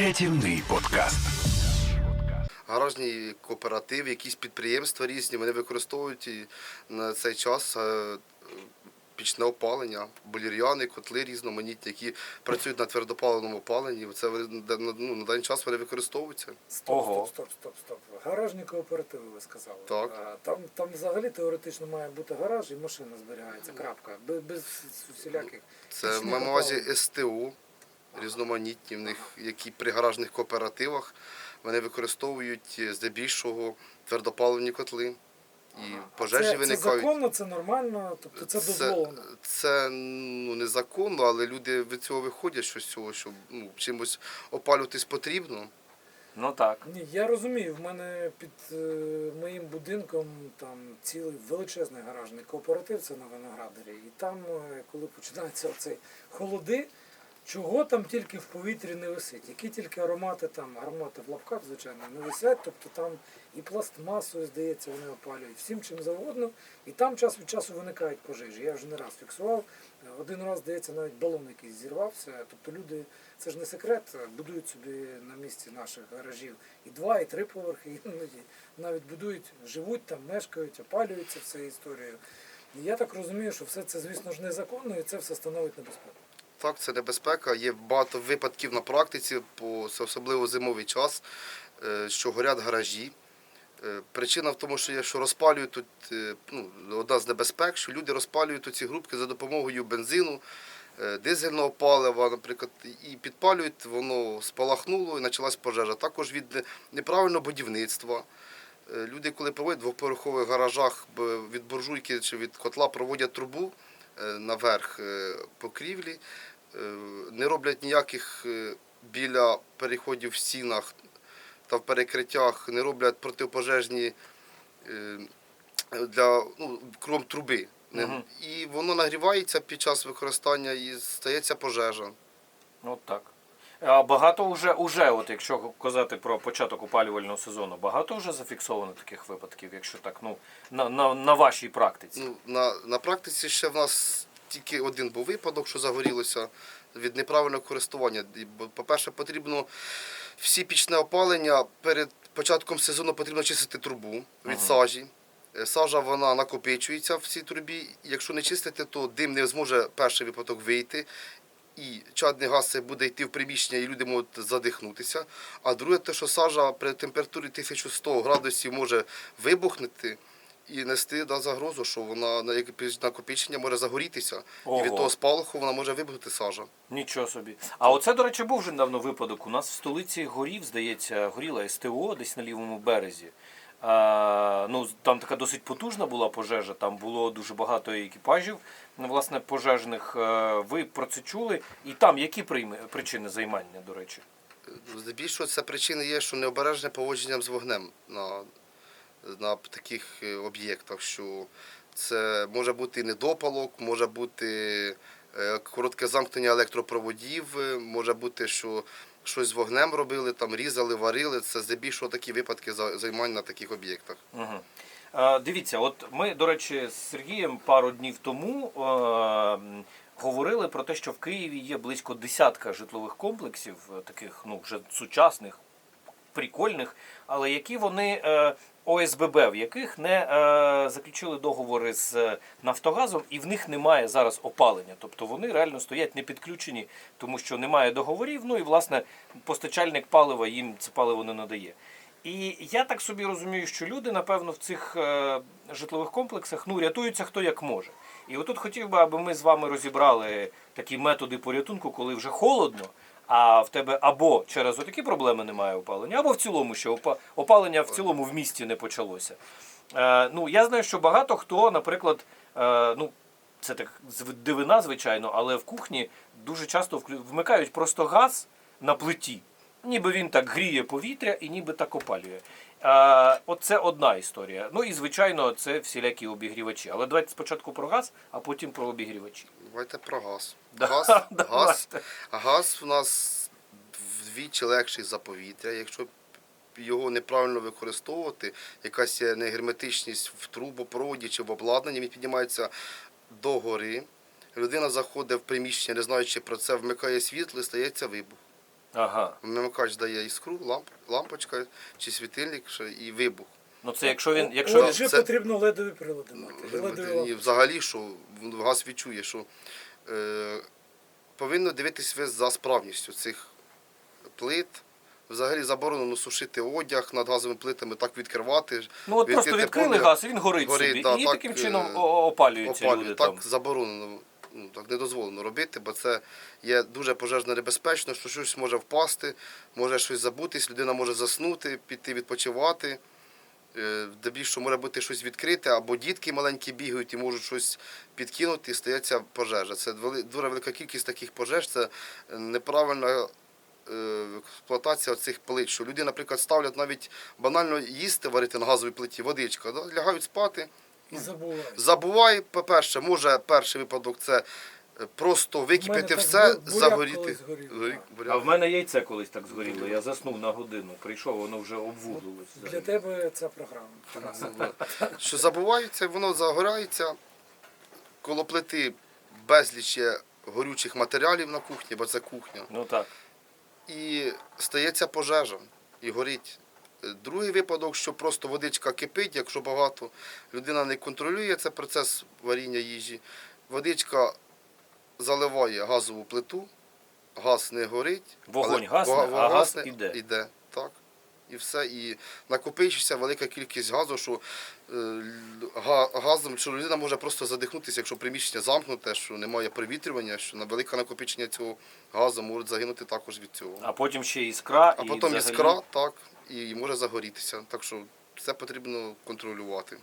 Рятівний подкаст. гаражні кооперативи, якісь підприємства різні, вони використовують на цей час е, пічне опалення, болір'яни, котли різноманітні, які працюють на твердопаливному опаленні. Це на- ну, на даний час вони використовуються. Стоп, Ого. стоп, стоп, стоп, стоп. Гаражні кооперативи, ви сказали. Так. Там, там взагалі теоретично має бути гараж і машина зберігається. Крапка. Без, усіляких. Це на увазі опалень. Різноманітні в них, які при гаражних кооперативах вони використовують е, здебільшого твердопаливні котли. І пожежі це, це виникають. законно, це нормально, тобто це дозволено. Це ну, незаконно, але люди від цього виходять, що з цього, що ну, чимось опалюватись потрібно. Ну так. Ні, я розумію, в мене під е, моїм будинком там цілий величезний гаражний кооператив, це на виноградарі. І там, е, коли починаються оцей холоди, чого там тільки в повітрі не висить, які тільки аромати там, аромати в лапках, звичайно, не висять, тобто там і пластмасою, здається, вони опалюють, всім чим завгодно, і там час від часу виникають пожежі. Я вже не раз фіксував. Один раз, здається, навіть балон якийсь зірвався. Тобто люди, це ж не секрет, будують собі на місці наших гаражів і два, і три поверхи, іноді навіть будують, живуть там, мешкають, опалюються все історією. І я так розумію, що все це, звісно ж, незаконно, і це все становить небезпеку. Так, це небезпека. Є багато випадків на практиці, особливо зимовий час, е, що горять гаражі. Е, Причина в тому, що якщо розпалюють тут, е, ну, одна з небезпек, що люди розпалюють ці групки за допомогою бензину, дизельного палива, наприклад, і підпалюють, воно спалахнуло і почалась пожежа. Також від неправильного будівництва. Люди, коли проводять в двоповерхових гаражах від буржуйки чи від котла проводять трубу наверх е, покрівлі, е, не роблять ніяких е, біля переходів в стінах та в перекриттях, не роблять протипожежні е, для ну, кром труби. Угу. І воно нагрівається під час використання і стається пожежа. От так. А багато вже, уже, от якщо казати про початок опалювального сезону, багато вже зафіксовано таких випадків, якщо так, ну, на, на, на вашій практиці. Ну, на, на практиці ще в нас тільки один був випадок, що загорілося від неправильного користування. По-перше, потрібно всі пічне опалення перед початком сезону потрібно чистити трубу від Ага. сажі. Е, Сажа вона накопичується в цій трубі. Якщо не чистити, то дим не зможе перший випадок вийти. І чадний газ буде йти в приміщення, і люди можуть задихнутися. А друге, те, що сажа при температурі 1100 градусів може вибухнути і нести да, загрозу, що вона на накопичення може загорітися. І від того спалаху вона може вибухнути сажа. Нічого собі. А оце, до речі, був вже недавно випадок. У нас в столиці горів, здається, горіла СТО десь на лівому березі. Ну, там така досить потужна була пожежа, там було дуже багато екіпажів власне, пожежних. Е, Ви про це чули? І там які причини займання, до речі? Здебільшого це причини є, що необережне поводженням з вогнем на, на таких е, об'єктах, що це може бути недопалок, може бути коротке замкнення електропроводів, е, може бути, що щось з вогнем робили, там різали, варили. Це здебільшого такі випадки за- займань на таких об'єктах. Угу. Е, дивіться, от ми, до речі, з Сергієм пару днів тому е, говорили про те, що в Києві є близько десятка житлових комплексів, е, таких ну, вже сучасних, прикольних, але які вони е, ОСББ, в яких не е, заключили договори з е, Нафтогазом, і в них немає зараз опалення. Тобто вони реально стоять не підключені, тому що немає договорів. Ну і власне постачальник палива їм це паливо не надає. І я так собі розумію, що люди, напевно, в цих е, житлових комплексах ну, рятуються хто як може. І отут хотів би, аби ми з вами розібрали такі методи порятунку, коли вже холодно, а в тебе або через отакі проблеми немає опалення, або в цілому ще опалення в цілому в місті не почалося. Е, ну, я знаю, що багато хто, наприклад, е, ну, це так дивина, звичайно, але в кухні дуже часто вмикають просто газ на плиті. Ніби він так гріє повітря і ніби так опалює. Е, оце одна історія. Ну і звичайно, це всілякі обігрівачі. Але давайте спочатку про газ, а потім про обігрівачі. Давайте про газ. Газ, газ, газ у нас вдвічі легший за повітря. Якщо його неправильно використовувати, якась є негерметичність в трубопроводі чи в обладнанні, він піднімається догори. Людина заходить в приміщення, не знаючи про це, вмикає світло і стається вибух. Ага. Вимикач дає іскру, ламп, лампочка чи світильник і вибух. Ну це якщо він, якщо він Отже, це- потрібно ледові прилади мати. Ледові І взагалі, що газ відчує, що е, повинно дивитись ви за справністю цих плит. Взагалі заборонено сушити одяг над газовими плитами, так відкривати. ну от просто відкрити відкрили поле, газ, і він горить, горить, собі, да, і так, таким е, чином о- опалюються опалює. люди Так там. заборонено, ну, так не дозволено робити, бо це є дуже пожежно небезпечно, що щось може впасти, може щось забутись, людина може заснути, піти відпочивати. Е, Де більше що може бути щось відкрите, або дітки маленькі бігають і можуть щось підкинути, і стається пожежа. Це дуже велика кількість таких пожеж, це неправильна е, експлуатація цих плит. Що люди, наприклад, ставлять навіть банально їсти варити на газовій плиті, водичка, да, лягають спати, І забувають. Забувай, по-перше, може перший випадок це просто википіти все, загоріти. горів. А в мене яйце колись так згоріло. Я заснув на годину, прийшов, воно вже обвуглилось. Для тебе ця програма. Що забувається, воно загорається. Коло плити безліч є горючих матеріалів на кухні, бо це кухня. Ну так. І стається пожежа і горить. Другий випадок, що просто водичка кипить, якщо багато, людина не контролює цей процес варіння їжі. Водичка заливає газову плиту, газ не горить. Вогонь гасне, ва- а газ гасне, іде. Іде, так. І все. І накопичується велика кількість газу, що е, газом, що людина може просто задихнутися, якщо приміщення замкнуте, що немає провітрювання, що на велике накопичення цього газу можуть загинути також від цього. А потім ще іскра, А і потім взагалі... іскра, так, і може загорітися. Так що це потрібно контролювати.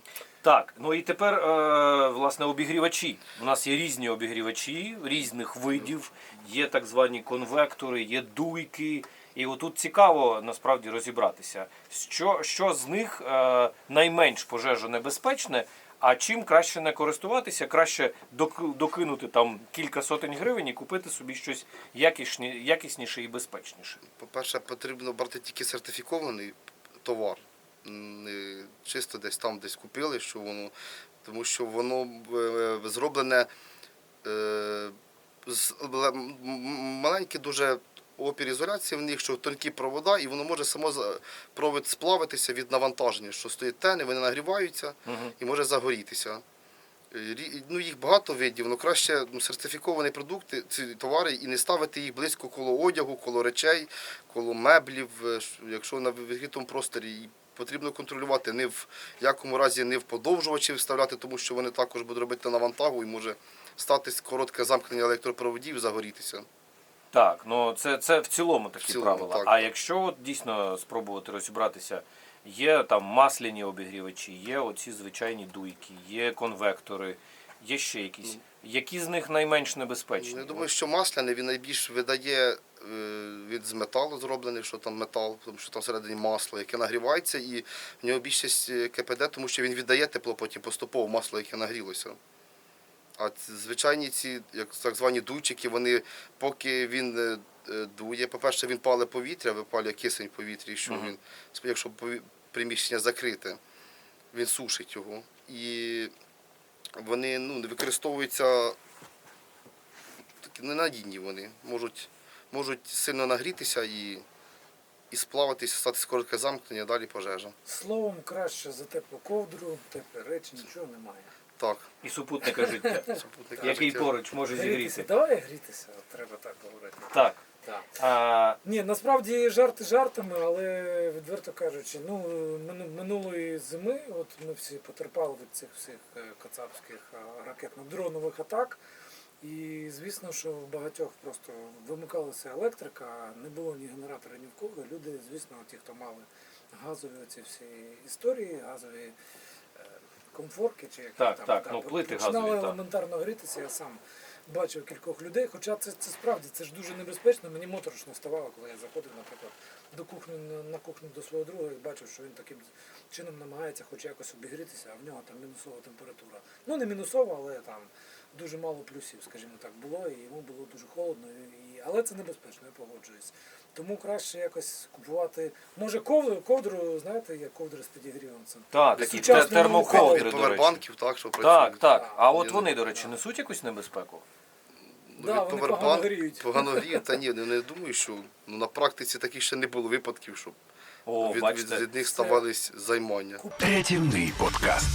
Так, ну і тепер е, власне обігрівачі. У нас є різні обігрівачі різних видів, є так звані конвектори, є дуйки. І отут цікаво насправді розібратися, що, що з них е, найменш пожежонебезпечне, а чим краще не користуватися, краще докинути там кілька сотень гривень і купити собі щось якісні, якісніше і безпечніше. По-перше, потрібно брати тільки сертифікований товар. Не чисто десь там десь купили, що воно, тому що воно е, зроблене е, з ле- м- м- маленькі дуже опір ізоляції в них, що тонкі провода, і воно може само провід сплавитися від навантаження, що стоїть тени, вони нагріваються Мгм. і може загорітися. Е, Ну, їх багато видів, але краще ну, сертифіковані продукти, ці товари, і не ставити їх близько коло одягу, коло речей, коло меблів, е, якщо на відкритому просторі. Потрібно контролювати, не в якому разі не в подовжувачі вставляти, тому що вони також будуть робити навантагу і може статись коротке замкнення електропроводів і загорітися. Так, ну це, це в цілому такі В цілому, правила. так. А якщо от дійсно спробувати розібратися, є там масляні обігрівачі, є оці звичайні дуйки, є конвектори, є ще якісь. Які з них найменш небезпечні? Ну, Я думаю, що масляний він найбільш видає е, від з металу зроблений, що там метал, тому що там всередині масло, яке нагрівається, і в нього більшість е, КПД, тому що він віддає тепло потім поступово масло, яке нагрілося. А звичайні ці, як так звані дуйчики, вони поки він е, е, дує, по-перше, він пале повітря, випалює кисень в повітрі, що Мгм. він, якщо приміщення закрите, він сушить його. І вони ну, не використовуються такі ненадійні вони. Можуть, можуть сильно нагрітися і, і сплаватися, стати коротке замкнення, далі пожежа. Словом, краще за теплу ковдру, теплі речі, нічого немає. Так. І супутника життя, супутник який життя. поруч може Грітися, зігріти. давай грітися, от треба так говорити. Так. Так. А, Ні, насправді жарти жартами, але відверто кажучи, ну минулої зими, от ми всі потерпали від цих всіх е, кацапських е, ракетно-дронових атак. І звісно, що в багатьох просто вимикалася електрика, не було ні генератора, ні в кого. Люди, звісно, ті, хто мали газові ці всі історії, газові е, комфорки, чи як Так, там, так, да, ну, плити починали газові, так. елементарно грітися. Я сам бачив кількох людей. Хоча це, це справді це ж дуже небезпечно. Мені моторошно ставало, коли я заходив, наприклад, до кухні на кухню до свого друга і бачив, що він таким чином намагається хоч якось обігрітися, а в нього там мінусова температура. Ну не мінусова, але там дуже мало плюсів, скажімо так, було, і йому було дуже холодно. І, але це небезпечно, я погоджуюсь. Тому краще якось купувати. Може, ковдру, ковдру, знаєте, є ковдри з підігрівом. Це так, такі те- термоковдри, Від до речі. повербанків, так, що Так, працюють. так. А от вони, ну, до речі, несуть якусь небезпеку? Да, від вони повербан погано гріють. Погано гріють, та ні, не, не думаю, що ну, на практиці таких ще не було випадків, щоб О, від, від, бачите. від них ставались займання. Рятівний подкаст.